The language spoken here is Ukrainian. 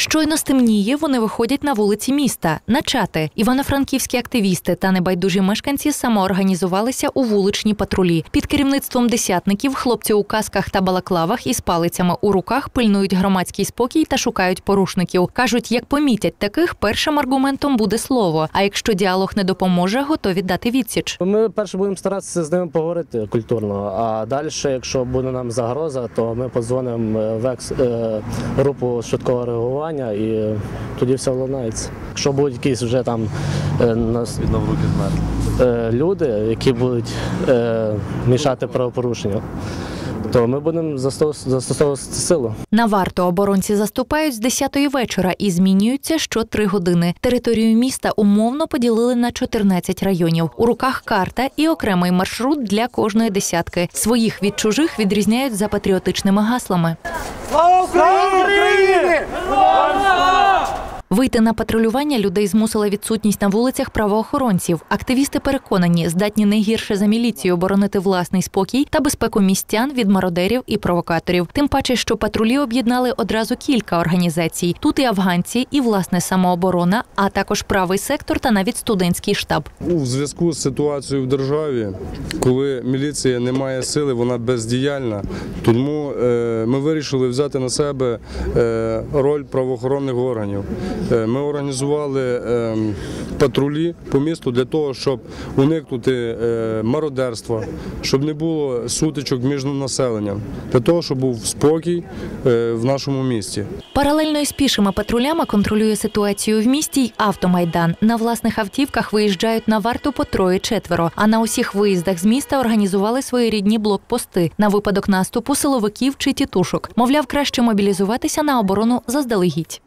Щойно стемніє, вони виходять на вулиці міста на чати. Івано-франківські активісти та небайдужі мешканці самоорганізувалися у вуличні патрулі. Під керівництвом десятників хлопці у касках та балаклавах із палицями у руках пильнують громадський спокій та шукають порушників. кажуть, як помітять таких, першим аргументом буде слово. А якщо діалог не допоможе, готові дати відсіч. Ми перше будемо старатися з ними поговорити культурно, а далі, якщо буде нам загроза, то ми подзвонимо в екс е, групу швидкого реагування і тоді все владнається. Якщо будуть якісь вже там е, нас- е, люди, які будуть е, мішати правопорушенню, то ми будемо застосовувати силу. На варту оборонці заступають з 10-ї вечора і змінюються що три години. Територію міста умовно поділили на 14 районів. У руках карта і окремий маршрут для кожної десятки. Своїх від чужих відрізняють за патріотичними гаслами. ¡Oh! Вийти на патрулювання людей змусила відсутність на вулицях правоохоронців. Активісти переконані, здатні не гірше за міліцію оборонити власний спокій та безпеку містян від мародерів і провокаторів. Тим паче, що патрулі об'єднали одразу кілька організацій. Тут і афганці, і власне самооборона, а також правий сектор та навіть студентський штаб. У зв'язку з ситуацією в державі, коли міліція не має сили, вона бездіяльна. Тому е, ми вирішили взяти на себе е, роль правоохоронних органів. Е, Ми організували е, патрулі по місту для того, щоб уникнути е, мародерства, щоб не було сутичок між населенням, для того, щоб був спокій е, в нашому місті. Паралельно із пішими патрулями контролює ситуацію в місті й автомайдан. На власних автівках виїжджають на варту по троє-четверо. А на усіх виїздах з міста організували свої рідні блокпости на випадок наступу силовиків чи тітушок. Мовляв, краще мобілізуватися на оборону заздалегідь.